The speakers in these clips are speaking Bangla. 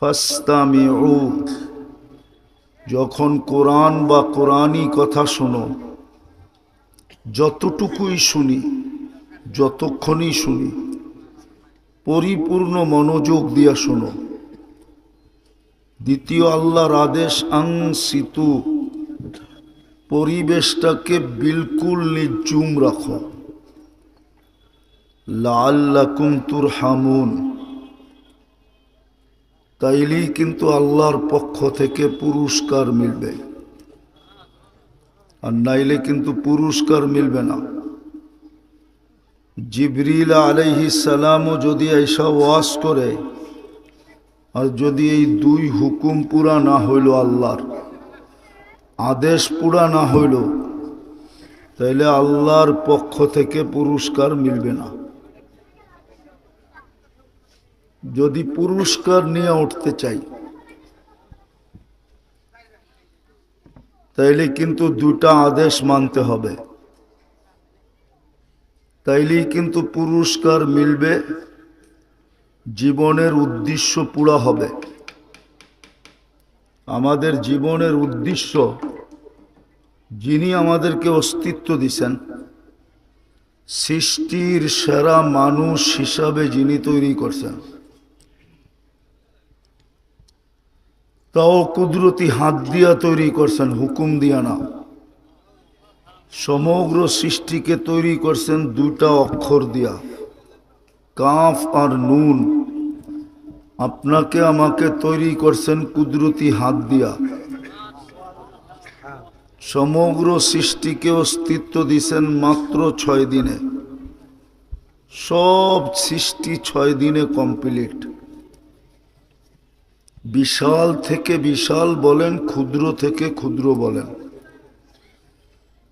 ফাস্তামিউ। যখন কোরআন বা কোরআনই কথা শোনো, যতটুকুই শুনি, যতক্ষণই শুনি, পরিপূর্ণ মনোযোগ দিয়া শোনো। দ্বিতীয় আল্লাহর আদেশ আং সিতু পরিবেশটাকে বিলকুল নির্জুম রাখো। লাল্লাকুম তুর হামুন তাইলেই কিন্তু আল্লাহর পক্ষ থেকে পুরস্কার মিলবে। আর নাইলে কিন্তু পুরস্কার মিলবে না। জিবরিল আলাইহি সালামও যদি এইসা ওয়াজ করে, আর যদি এই দুই হুকুম পুরা না হইল আল্লাহর, আদেশ পুরা না হইল, তাইলে আল্লাহর পক্ষ থেকে পুরস্কার মিলবে না। যদি পুরস্কার নিয়ে উঠতে চাই, তাইলে কিন্তু দুটা আদেশ মানতে হবে। তাইলেই কিন্তু পুরস্কার মিলবে, জীবনের উদ্দেশ্য পুরা হবে। আমাদের জীবনের উদ্দেশ্য, যিনি আমাদেরকে অস্তিত্ব দিছেন, সৃষ্টির সেরা মানুষ হিসাবে যিনি তৈরি করছেন। তাও কুদরতি হাত দিয়া তৈরি করছেন, হুকুম দিয়া না। সমগ্র সৃষ্টিকে তৈরি করছেন দুটা অক্ষর দিয়া, কাফ আর নুন। আপনাকে আমাকে তৈরি করছেন কুদরতি হাত দিয়া। সমগ্র সৃষ্টিকে অস্তিত্ব দিছেন মাত্র ছয় দিনে। সব সৃষ্টি ছয় দিনে কমপ্লিট। বিশাল থেকে বিশাল বলেন, ক্ষুদ্র থেকে ক্ষুদ্র বলেন।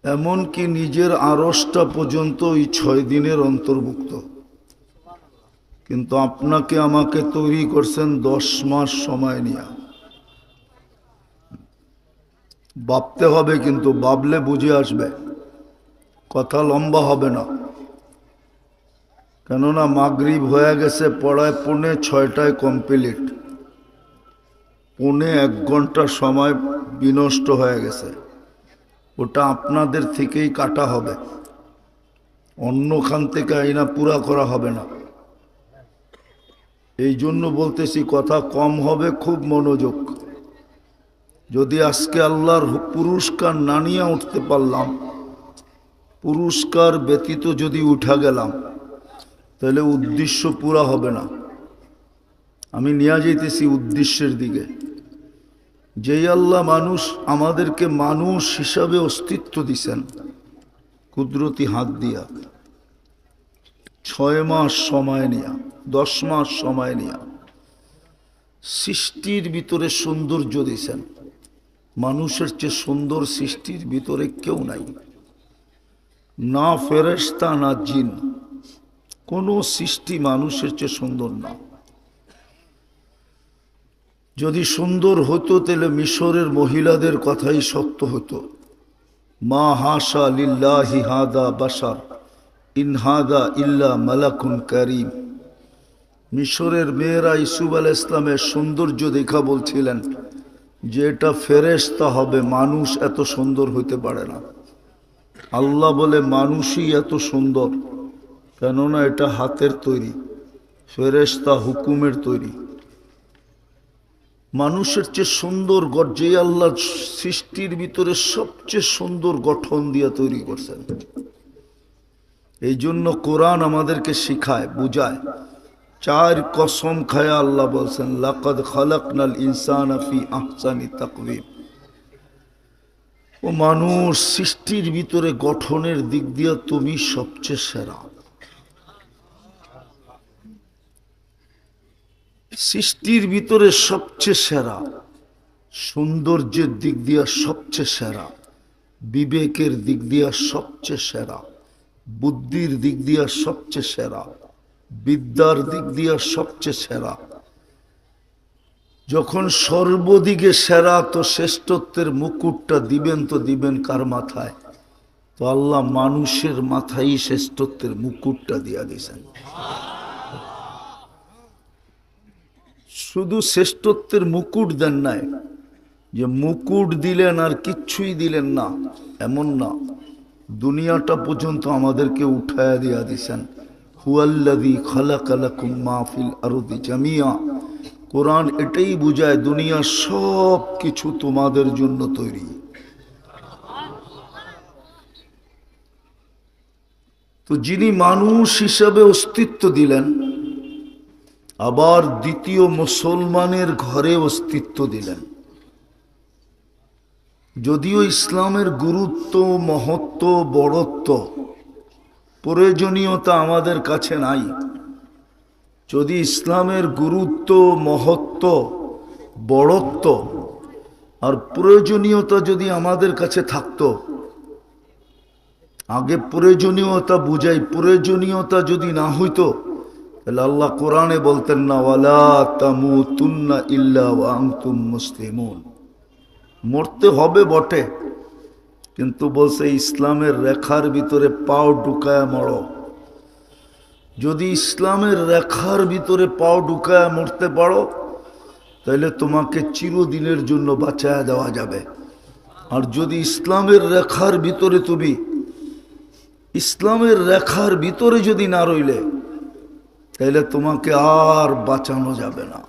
এমনকি নিজের আড়সটা পর্যন্ত এই ছয় দিনের অন্তর্ভুক্ত। কিন্তু আপনাকে আমাকে তৈরি করছেন দশ মাস সময় নিয়ে। ভাবতে হবে কিন্তু, ভাবলে বুঝে আসবে। কথা লম্বা হবে না। কেননা মাগরিব হয়ে গেছে, পড়ায় পৌনে ছয়টায় কমপ্লিট। পৌনে এক ঘণ্টা সময় বিনষ্ট হয়ে গেছে। ওটা আপনাদের থেকেই কাটা হবে। অন্যখান থেকে আইনা পুরা করা হবে না। এই জন্য বলতেছি, কথা কম হবে, খুব মনোযোগ। যদি আজকে আল্লাহর পুরস্কার না নিয়ে উঠতে পারলাম, পুরস্কার ব্যতীত যদি উঠা গেলাম, তাহলে উদ্দেশ্য পুরা হবে না। আমি নিয়ে যেতেছি উদ্দেশ্যের দিকে। যেই আল্লাহ মানুষ আমাদেরকে মানুষ হিসাবে অস্তিত্ব দিছেন, কুদরতি হাত দিয়া। ছয় মাস সময় নিয়া, দশ মাস সময় নিয়া সৃষ্টির ভিতরে সৌন্দর্য দিছেন। মানুষের চেয়ে সুন্দর সৃষ্টির ভিতরে কেউ নাই। না ফেরেস্তা না জিন। কোনো সৃষ্টি মানুষের চেয়ে সুন্দর না। যদি সুন্দর হতো, তাহলে মিশরের মহিলাদের কথাই সত্য হতো। মা হাসা লিল্লাহি হাদা বাসার ইনহাদা ইল্লা মালাকুন করিম। মিশরের মেয়েরা ইসুব আল ইসলামের সৌন্দর্য দেখা বলছিলেন যে এটা ফেরেস্তা হবে, মানুষ এত সুন্দর হইতে পারে না। আল্লাহ বলে, মানুষই এত সুন্দর, কেননা এটা হাতের তৈরি ফেরেস্তা হুকুমের তৈরি। মানুষের চেয়ে সুন্দর যে আল্লাহ সৃষ্টির ভিতরে সবচেয়ে সুন্দর গঠন দিয়ে তৈরি করছেন। এই জন্য কোরআন আমাদেরকে শিখায়, বুঝায়। চার কসম খায় আল্লাহ বলছেন, লাকদ খালাকনাল ইনসান আফি আহসানি তাকবিম ও মানুষ সৃষ্টির ভিতরে গঠনের দিক দিয়ে তুমি সবচেয়ে সেরা। সৃষ্টির ভিতরে সবচেয়ে সেরা, সৌন্দর্যের দিক দিয়া সবচেয়ে সেরা, বিবেকের দিক দিয়া সবচেয়ে সেরা, বুদ্ধির দিক দিয়া সবচেয়ে সেরা, বিদ্যার দিক দিয়া সবচেয়ে সেরা। যখন সর্বদিকে সেরা, তো শ্রেষ্ঠত্বের মুকুটটা দিবেন তো দিবেন কার মাথায়? তো আল্লাহ মানুষের মাথায় শ্রেষ্ঠত্বের মুকুটটা দিয়া দিয়েছেন। শুধু শ্রেষ্ঠত্বের মুকুট দেন নাই, যে মুকুট দিলেন আর কিচ্ছুই দিলেন না, এমন না। দুনিয়াটা পর্যন্ত আমাদেরকে উঠায়া দিয়া দিছেন। হুয়াল্লাদি খালা খালাকালাকুম মাহফিল আরদি জামিয়া। কোরআন এটাই বুঝায় দুনিয়া সব কিছু তোমাদের জন্য তৈরি। তো যিনি মানুষ হিসাবে অস্তিত্ব দিলেন আবার দ্বিতীয় মুসলমানের ঘরে অস্তিত্ব দিলেন। যদিও ইসলামের গুরুত্ব, মহত্ব, বড়ত্ব প্রয়োজনীয়তা আমাদের কাছে নাই, যদি ইসলামের গুরুত্ব, মহত্ব, বড়ত্ব আর প্রয়োজনীয়তা যদি আমাদের কাছে থাকতো, আগে প্রয়োজনীয়তা বুঝাই, প্রয়োজনীয়তা যদি না হইতো তাহলে আল্লাহ কোরআনে বলতেন না, ওয়ালা ইল্লা ওয়া আনতুম মুসলিমুন। মরতে হবে বটে, কিন্তু বলছে, ইসলামের রেখার ভিতরে পাও ঢুকায় মরো। যদি ইসলামের রেখার ভিতরে পাও ঢুকায় মরতে পারো, তাহলে তোমাকে চিরদিনের জন্য বাঁচায় দেওয়া যাবে। আর যদি ইসলামের রেখার ভিতরে তুমি, ইসলামের রেখার ভিতরে যদি না রইলে তাহলে তোমাকে আর বাঁচানো যাবে না।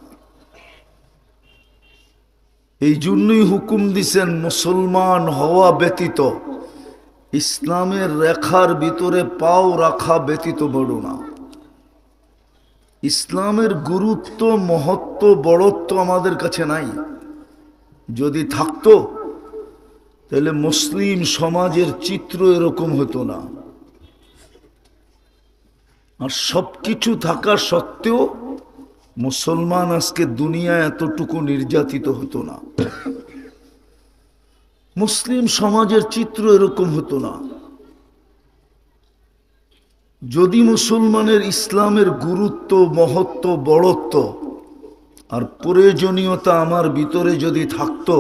এই জন্যই হুকুম দিছেন মুসলমান হওয়া ব্যতীত, ইসলামের রেখার ভিতরে পাও রাখা ব্যতীত বড় না। ইসলামের গুরুত্ব, মহত্ব, বড়ত্ব আমাদের কাছে নাই। যদি থাকতো তাহলে মুসলিম সমাজের চিত্র এরকম হতো না। আর সব কিছু থাকা সত্ত্বেও মুসলমান আজকে দুনিয়া এতটুকু নির্যাতিত হতো না। মুসলিম সমাজের চিত্র এরকম হতো না। যদি মুসলমানের ইসলামের গুরুত্ব, মহত্ব, বড়ত্ব আর প্রয়োজনীয়তা আমার ভিতরে যদি থাকতো,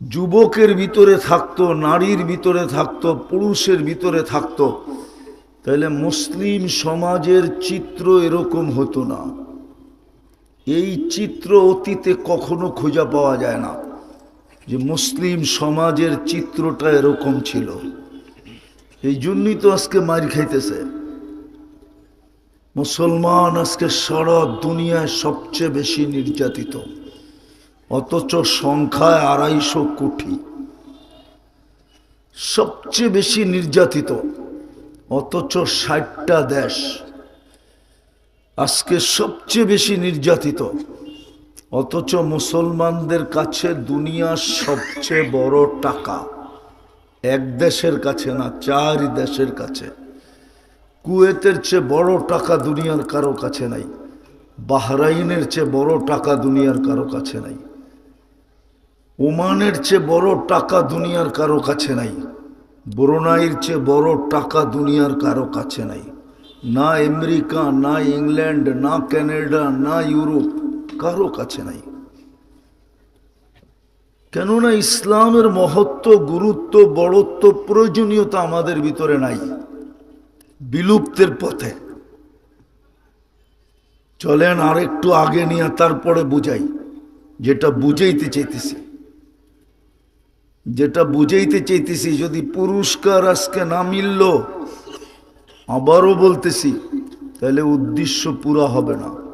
যুবকের ভিতরে থাকতো, নারীর ভিতরে থাকতো, পুরুষের ভিতরে থাকতো তাহলে মুসলিম সমাজের চিত্র এরকম হতো না। এই চিত্র অতীতে কখনো খোঁজা পাওয়া যায় না যে মুসলিম সমাজের চিত্রটা এরকম ছিল। এই জন্যই তো আজকে মার খাইতেছে। মুসলমান আজকে সারা দুনিয়ায় সবচেয়ে বেশি নির্যাতিত, অথচ সংখ্যায় আড়াইশো কোটি। সবচেয়ে বেশি নির্যাতিত। অথচ ষাটটা দেশ আজকে সবচেয়ে বেশি নির্যাতিত। অথচ মুসলমানদের কাছে দুনিয়ার সবচেয়ে বড় টাকা। এক দেশের কাছে না, চার দেশের কাছে। কুয়েতের চেয়ে বড় টাকা দুনিয়ার কারও কাছে নাই। বাহরাইনের চেয়ে বড় টাকা দুনিয়ার কারও কাছে নাই। ওমানের চেয়ে বড় টাকা দুনিয়ার কারও কাছে নাই। ব্রোনাইয়ের চেয়ে বড় টাকা দুনিয়ার কারও কাছে নাই। না আমেরিকা, না ইংল্যান্ড, না ক্যানাডা না ইউরোপ, কারও কাছে নাই। কেননা ইসলামের মহত্ব, গুরুত্ব, বড়ত্ব, প্রয়োজনীয়তা আমাদের ভিতরে নাই। বিলুপ্তের পথে। চলেন আর একটু আগে নিয়ে তারপরে বুঝাই, যেটা বুঝাইতে চাইতেছি। যেটা বুঝাইতে চাইতেছি, যদি পুরস্কার আজকে না মিলল, আবারও বলতেছি, তাহলে উদ্দেশ্য পুরা হবে না।